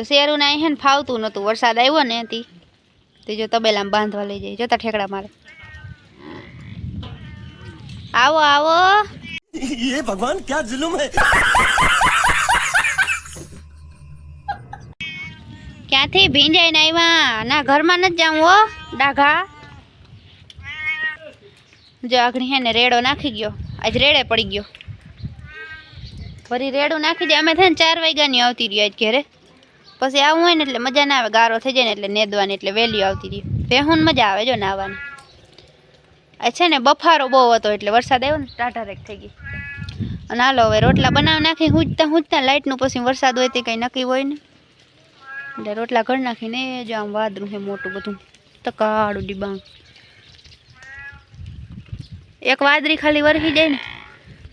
તો શેરું અહીં હે ને ફાવતું નહોતું વરસાદ આવ્યો ને તી તે જો તબેલામાં બાંધવા લઈ જાય જતા ઠેકડા મારે આવો આવો ये भगवान क्या जुल्म है ક્યાંથી ભીંજાઈને આવ્યા ના ઘરમાં નથી જાઉં હો ડાઘા જો આગળ હે ને રેડો નાખી ગયો આજ રેડે પડી ગયો ફરી રેડું નાખી દે અમે થાય ને ચાર વાગ્યાની આવતી રહી આજ ઘરે પછી આવું હોય ને એટલે મજા ના આવે. ગારો થઈ જાય ને એટલે નેદવાની એટલે વહેલી આવતી રહી. બેહુન મજા આવે જો નાવાની આ છે ને બફારો બહુ હતો એટલે વરસાદ આવ્યો ને ટાટા રેક થઈ ગઈ. અને હાલો હવે રોટલા બનાવી નાખી હુંચતા હુંચતા લાઇટનું પછી વરસાદ હોય તે કંઈ નક્કી હોય ને. એટલે રોટલા ઘર નાખીને જો આમ વાદરું છે મોટું બધું. તકાળું ડીબાંગ. એક વાદરી ખાલી વરસી જાય ને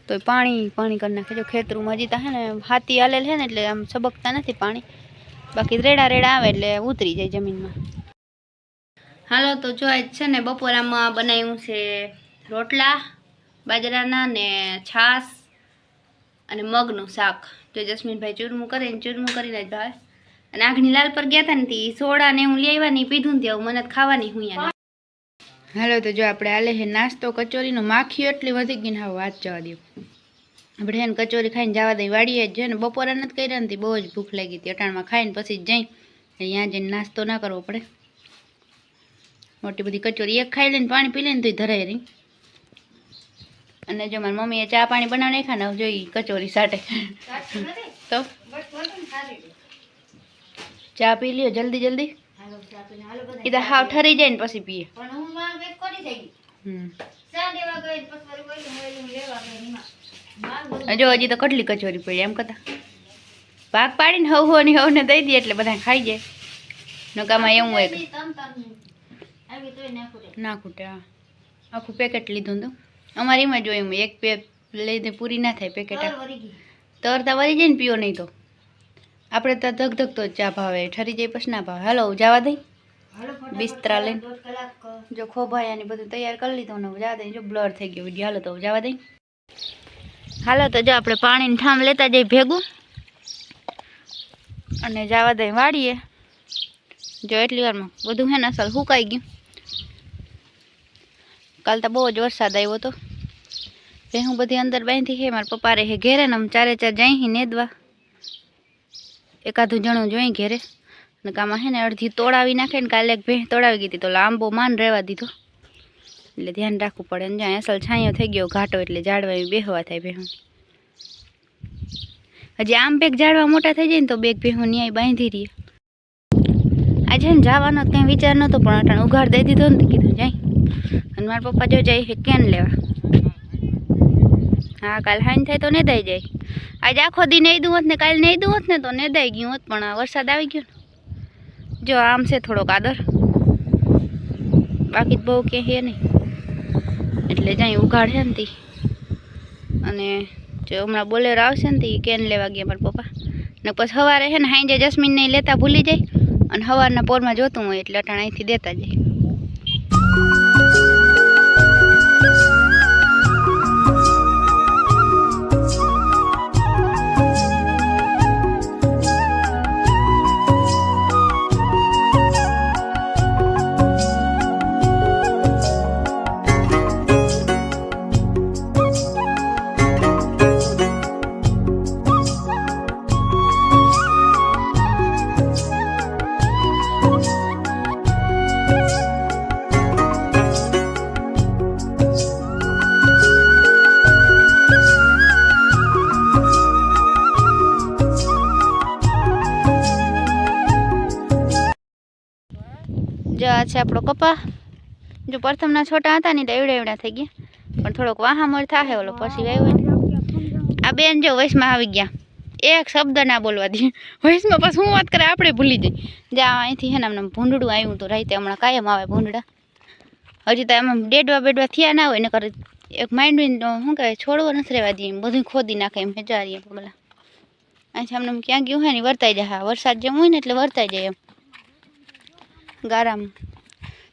તો પાણી પાણી કરી નાખે. જો ખેતરમાં હજી તા હે ને હાથી હાલેલ છે ને એટલે આમ છબકતા નથી પાણી. બાકી રેડા રેડા આવે એટલે ઉતરી જાય જમીનમાં. હાલો તો જો આજ છે ને બપોરામાં બનાવ્યું છે રોટલા બાજરાના ને છાશ અને મગનું શાક. જો જસ્મીનભાઈ ચૂરમું કરીને ચૂરમું કરીને જ ભાવે. અને આગની લાલ પર ગયા હતા ને તી સોડા ને હું લઈ આવ્યા ને પીધું ને ત્યાં મને ખાવાની હું યાર હાલો તો જો આપણે આલે હે નાસ્તો કચોરીનો માખી એટલી વધી ગઈ ને હા વાત જવા દો આપણે એને કચોરી ખાઈને જવા દઈ વાડીએ જ જોઈએ ને બપોરે નથી કર્યા નથી બહુ જ ભૂખ લાગી હતી અટાણમાં ખાઈને પછી જ જઈ. ત્યાં જઈને નાસ્તો ના કરવો પડે. મોટી બધી કચોરી એક ખાઈ લઈને પાણી પી લઈને તો ધરાય રહી. અને જો મારી મમ્મીએ ચા પાણી બનાવી નાખ્યા ને જોઈ કચોરી સાટે. તો? ચા પી લ્યો જલ્દી જલ્દી. એ તો હાવ ઠરી જાય ને પછી પીએ. હમ. જો હજી તો કેટલી કચોરી પડી એમ કહેતા. ભાગ પાડીને હવ હોની હવને દઈ દઈએ એટલે બધા ખાઈ જાય. નકામાં એવું હોય ના ખૂટે, હા. આખું પેકેટ લીધું તો. અમારે એમાં જોયું એક પે લઈને પૂરી ના થાય પેકેટ તરતા વળી જાય ને પીઓ નહીં તો. આપણે તો ધક તો ચા ભાવે, ઠરી જાય પછી ના ભાવે. હાલો, જવા દઈ. બિસ્તરા લઈને. જો ખોભાયાની બધું તૈયાર કરી લીધું ને જવા દઈ. જો બ્લર થઈ ગયો વીડિયો હાલો તો જવા દઈ. હાલો, તો જો આપણે પાણીની ઠામ લેતા જઈ ભેગું. અને જવા દઈ વાળીએ જો એટલી વારમાં બધું હે ને અસલ સુકાઈ ગયું. કાલ તો બહુ જ વરસાદ આવ્યો હતો. એ હું બધી અંદર બાંધી હે, મારા પપ્પા રહે ઘેરે ને આમ ચારે ચાર જઈ નેદવા. એકાદું જણું જોઈ ઘેરે. ને કામાં હે ને અડધી તોડાવી નાખે ને કાલે એક ભેં તોડાવી ગઈ તો લાંબો માન રહેવા દીધો. એટલે ધ્યાન રાખવું પડે. ને અહીંયા અસલ છાંયો થઈ ગયો ઘાટો એટલે ઝાડવા બેહવા થાય ભેહું. હજી આમ બેગ ઝાડવા મોટા થઈ જાય ને તો બેગ ભેહું ન્યાય બાંધી રહીએ આજે ને જવાનો કંઈ વિચાર નહોતો, પણ અટાણ ઉઘાડ દઈ દીધો ને કીધું જાય. અને મારા પપ્પા જો જાય કેન લેવા. હા, કાલ હાઈન થાય તો નેદાઈ જાય. આજે આખો દી નહીં હોત ને, કાલે નહીં હોત ને તો નેદાઈ ગયું હોત, પણ આ વરસાદ આવી ગયો જો આમ છે થોડોક આદર. બાકી બહુ કે હે નહીં. એટલે જ્યાં ઉઘાડ ને તી. અને જો હમણાં બોલેરો આવશે ને તી કેન લેવા ગયા મારા પપ્પા. ને પછી સવારે છે ને હાંજે નહીં લેતા ભૂલી જાય. અને સવારના પોરમાં જોતું હોય એટલે અટાણ અહીંથી દેતા જાય. છે આપણો કપા જો પ્રથમના છોટા હતા ને એવડા એવડા થઈ ગયા. પણ થોડોક વાહામર થાય ઓલો પછી વાવ્યો આ બેન જો વયસમાં આવી ગયા. એક શબ્દ ના બોલવા દે. વયસમાં પછી હું વાત કરે આપણે ભૂલી જઈ જ્યાં અહીંથી છે ને આમને ભૂંડડું આવ્યું હતું રાતે, હમણાં કાયમ આવે ભૂંડડા. હજી તો એમાં ડેડવા બેડવા થયા ના હોય ને કરે એક માઇન્ડ શું કહેવાય, છોડવો નથી રહેવા દઈએ બધું ખોદી નાખે, એમ હેજારીએ બોલા અહીંથી અમને ક્યાં ગયું હોય ને વર્તાઈ જાય. હા, વરસાદ જેમ હોય ને એટલે વર્તાઈ જાય એમ. ગારામાં.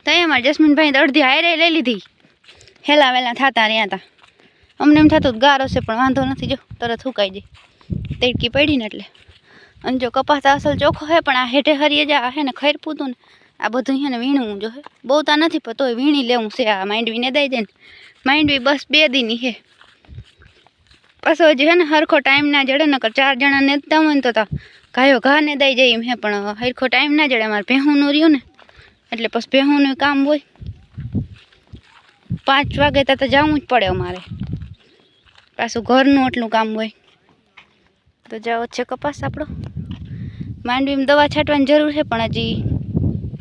ત્યાં અમારે જસ્મીનભાઈ તો અડધી હારે લઈ લીધી. હેલા વેલા થતા રહ્યા હતા અમને એમ થતું હતું ગારો છે, પણ વાંધો નથી, જો, તરત સુકાઈ જાય. તેડકી પડી ને એટલે. અને જો કપાસ તો અસલ ચોખ્ખો હે પણ આ હેઠે હરીએ જા હે ને ખૈર પૂતું ને, આ બધું હે ને વીણવું જો હે. બહુ તા નથી, પણ તોય વીણી લેવું છે, આ માંડવી ને દઈ દે ને. માંડવી બસ બે દીની હે પાછો હજી હે ને હરખો ટાઈમ ના જડે, નકર ચાર જણા નેતા હોય ને તો તો. ગાયો ઘા ને દઈ જાય એમ હે, પણ હરખો ટાઈમ ના જડે, અમારે ભેહુંનું રહ્યું ને. એટલે પછી ભેહુંનું કામ હોય. પાંચ વાગે ત્યાં તો જવું જ પડે અમારે. પાછું ઘરનું એટલું કામ હોય. તો જાઓ, છે કપાસ આપણો? માંડવીમાં દવા છાંટવાની જરૂર છે, પણ હજી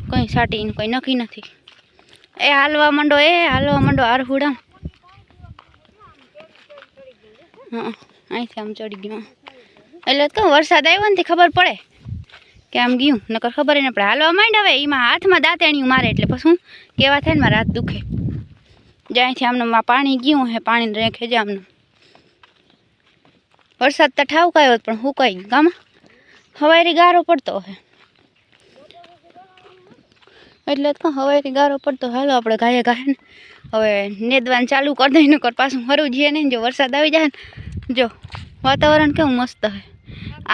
કંઈ છાંટીને કંઈ નક્કી નથી. એ હાલવા માંડો, એ હાલવા માંડો આરહુડા હા અહીંથી આમ ચડી ગયું. એટલે કહું વરસાદ આવ્યો નથી ખબર પડે. કે આમ ગયું? નકર ખબર એને પડે હાલવા માંડ હવે. એમાં હાથમાં દાંતેણિયું મારે એટલે પછી કેવા થાય ને મારા હાથ દુખે. જ્યાંથી આમને પાણી ગયું હે પાણી રેખે જ આમનું. વરસાદ તો ઠાવકાયો પણ હુકાઈ ગામ હવારી ગારો પડતો હે. એટલે હવારી ગારો પડતો હાલો આપણે ગાયે ગાય ને હવે નેદવાન ચાલુ કરી દઈ નકર પાછું હરું જઈએ નહીં. જો વરસાદ આવી જાય ને, જો વાતાવરણ કેવું મસ્ત હે.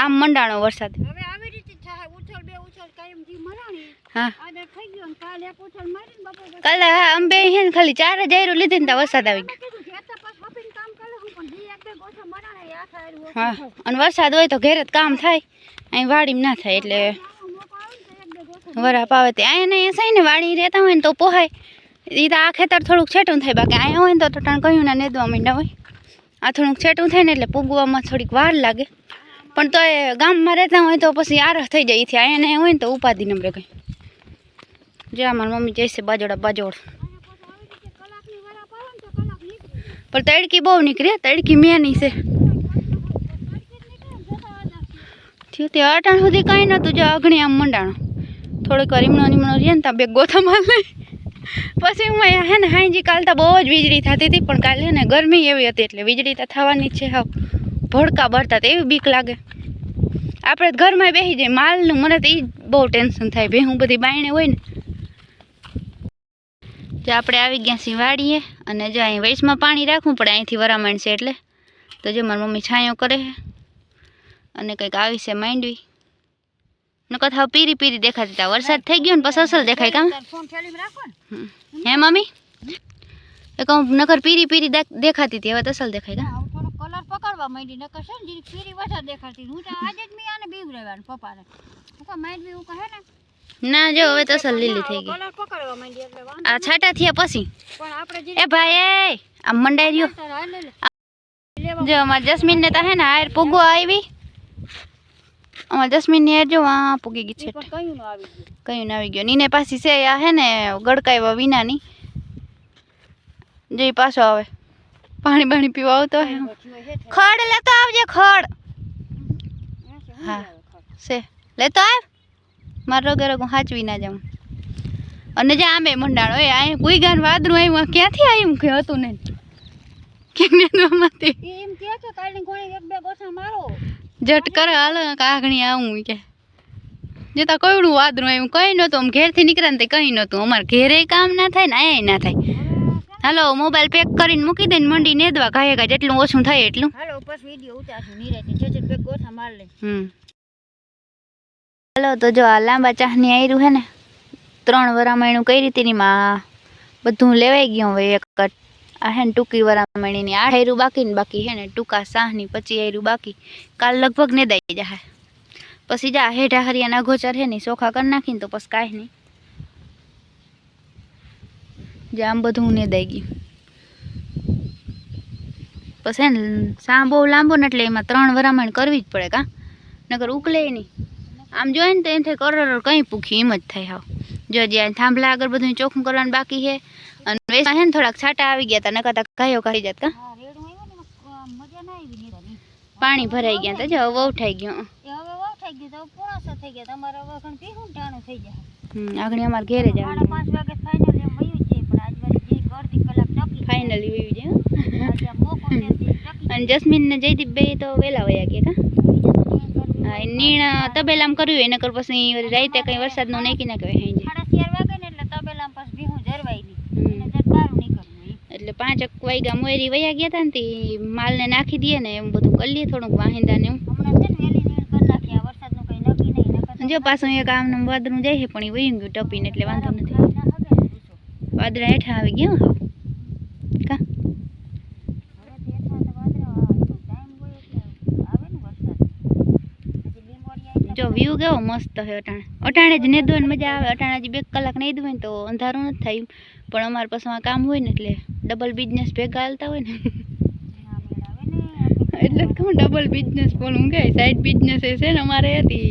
આમ મંડાણો વરસાદ હવે આવી રીતે થાય ઉછળ બે ઉછળ કાયમ જી મરાણી હા. કાલે હા અંબે હે ને ખાલી ચાર જ આયરું લીધી ને ત્યાં વરસાદ આવી ગયો. હું અને વરસાદ હોય તો ઘેર જ કામ થાય. અહીં વાડીમાં ના થાય એટલે વરા પાવે તો અહીંયા નહીં સહી ને વાડી રહેતા હોય ને તો પોહાય. એ તો આ ખેતર થોડુંક છેટું થાય બાકી અહીંયા હોય ને તો ટાણ કહ્યું ને નેદવા માંડ્યા હોય. આ થોડુંક છેટું થાય ને એટલે પૂગવામાં થોડીક વાર લાગે. પણ તો ગામમાં રહેતા હોય તો પછી આરહ થઈ જાય એથી અહીંયા હોય ને તો ઉપાધિ નંબરે કંઈ. જે, મારી મમ્મી જઈશે બાજોડા બાજોડ. પણ તડકી બહુ નીકળી તડકી મેની છે. થયું તે અટાણ સુધી કાંઈ નહોતું, જો અઘણી આમ મંડાણો. થોડીક વાર ઈમણો નીમણો રહે ને ત્યાં બે ગોથા પછી હું હે ને હાંજી કાલ તો બહુ જ વીજળી થતી હતી, પણ કાલે ને ગરમી એવી હતી એટલે વીજળી તો થવાની છે હા ભડકા ભરતા તો એવી બીક લાગે. આપણે ઘરમાં બેસી જાય માલનું મને તો એ બહુ ટેન્શન થાય ભાઈ હું બધી બાયણે હોય ને. જો આપણે આવી ગયા છીએ વાડીએ અને જો અહીં વૈસમાં પાણી રાખવું પડે અહીંથી વરામણ છે એટલે. તો જો મારી મમ્મી છાંયો કરે અને કંઈક આવી છે માંડવી. નકર થાવ પીરી પીરી દેખાતી હતા વરસાદ થઈ ગયો ને પછી અસલ દેખાય કામ. હે મમ્મી? એ કહું નકર પીરી પીરી દેખાતી હતી હવે તો અસલ દેખાય કામ. કલર પકડવા માંડી નકર છે ને પીરી વધારે દેખાડતી હું તો આજે જ મેં આને બીવ રહેવાનું પપ્પાને. હું કહું માઇન્ડ હું કહે ને ના જો હવે તો અસલ લીલી થઈ ગઈ. કલર પકડવા માંડી એટલે વાંધો આ છાટા થયા પછી. પણ આપણે એ ભાઈ એ આમ મંડાઈ રહ્યો. તાર હાલ લે લેવા જો અમારે જસ્મીનને તો હે ને હાર પૂગવા આવી. અમારે જસ્મીનની હાર જો આ પૂગી ગઈ છે પણ કયું ન આવી ગયું? કયું ના આવી ગયો? નીને પાછી છે આ હે ને ગડકાવ્યા વિનાની. જે પાછો આવે. પાણી બાણી પીવા આવતો હે ખડ લેતો આવજે ખડ. હા છે. લેતો આવ. મારો ઘરે હું હાચવી ના જાઉં. અને જે આંબે મંડાણો એ આ કોઈ ગાન વાદરું આવ્યું ક્યાંથી આવ્યું? કે હતું ને એમ કે છે કાલની ઘોડી એક બે ગોઠા મારો. જટ કરે હાલ કાગણી આવું કે. જતા કોઈડું વાદરું આવ્યું કંઈ નહોતું. આમ ઘેરથી નીકળ્યા ને તે કંઈ નહોતું. અમારે ઘેરે કામ ના થાય ને અહીંયા ના થાય. હાલો મોબાઈલ પેક કરીને મૂકી દઈને મંડી નેદવા. ગાયે જેટલું ઓછું થાય એટલું. હાલો બસ વીડિયો ઉતારશું નિરાતે જે જે બે ગોઠા માર લે. હમ. હાલો તો જો આ લાંબા ચાહની આયરું હે ને, ત્રણ વરામણું કઈ રીતની માં બધું લેવાઈ ગયું હવે એક આ હે ને ટૂંકી વરામણીની, આ આયરું બાકી ને બાકી હે ને, ટૂંકા સાહની પછી આયરું બાકી. કાલ લગભગ ને દઈ જાય પછી જા હેઠા હરિયાના ગોચર હે ને ચોખા કરી નાખીને તો પછી કાંઈ નહીં. જે, આમ બધું ને દઈ ગયું. પછી સા બહુ લાંબો ને એટલે એમાં ત્રણ વરામણ કરવી જ પડે કાં? નકર ઉકલે નહીં. આમ જોઈએ ને તો એમ થાય કરોડો કંઈ પૂખી એમ જ થાય હાવ. જો જ્યાં થાંભલા આગળ બધું ચોખ્ખું કરવાનું બાકી છે. અને વેસમાં છે ને થોડાક છાંટા આવી ગયા હતા નકર તો ગાયો કાઢી જાત કા. હા રેડું આવ્યું ને એમાં, અ, મજા ના આવી નિરાની પાણી ભરાઈ ગયા તો જો વહુ થઈ ગયું એ હવે વાવ થઈ ગયું તો પોણાસો થઈ ગયા તમારે હવે ઘણ પીવું ને ટાણું થઈ જાય હમ, આગળ અમારે ઘેરે સાડા જવાનું પાંચ વાગે ફાઇનલ એમ વયું છે પણ આજ વાળી જે અડધી કલાક ટકી ફાઇનલી વયું છે હો. આજે આ મોકો છે તે ટકી અને જસ્મીન ને જયદીપ બે તો વહેલા વયા ગયા કા? હા એ નીણ તબેલામ કર્યું એને કર પછી રાતે કઈ વરસાદનો નાખી નાખે હેંજે. એટલે. એટલે પાંચક વાગ્યા મોયરી વયા ગયા હતા ને તે માલને નાખી દઈએ ને એમ બધું કરી લઈએ થોડુંક વાહિંદા ને વરસાદનું જો પાછું એક આમનું વાદરું જાય છે પણ એ વયું ગયું ટપીને એટલે વાંધો નથી. વાદરા હેઠા આવી ગયા હાવ કા હવે તે એટલા તો વાદળા આવે. ટાઈમ હોય એટલે આવે ને વરસાદ. હજી લીંબોળી આવી જો વ્યૂ કેવો મસ્ત છે અટાણે. અટાણે જ નેદવાની મજા આવે. અટાણે હજી બે કલાક નહીં ને તો અંધારું નથી થાય. પણ અમારે પાછું આ કામ હોય ને એટલે ડબલ બિઝનેસ ભેગા હાલતા હોય ને. ના ને એટલે જ કહું ડબલ બિઝનેસ બોલું કે સાઈડ બિઝનેસ છે ને અમારે હતી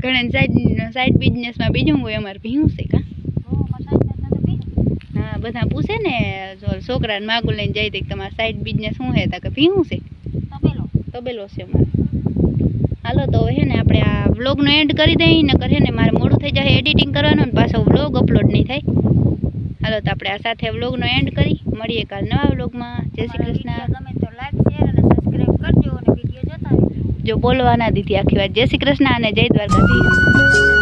ઘણા સાઈડ સાઈડ બિઝનેસમાં બીજું હોય અમારે ભીયું છે કા. હા બધા પૂછે ને છોકરાને માગું લઈને જાય તો તમારે સાઈડ બિઝનેસ શું છે? તા કે ભીયું છે. તબેલો. તબેલો છે અમારે. હાલો તો હે ને આપણે આ વ્લોગનો એન્ડ કરી દઈએ નકર કરીએ ને મારે મોડું થઈ જાય એડિટિંગ કરવાનું ને પાછો વ્લોગ અપલોડ નહીં થાય. હાલો તો આપણે આ સાથે વ્લોગનો એન્ડ કરી. મળીએ કાલ નવા વ્લોગમાં. જય શ્રી કૃષ્ણ. ગમે તો લાઈક શેર અને સબસ્ક્રાઇબ કરજો અને વીડિયો જોતા જો બોલવાના દીધી આખી વાત જય શ્રી કૃષ્ણ અને જય દ્વારકાધીશ.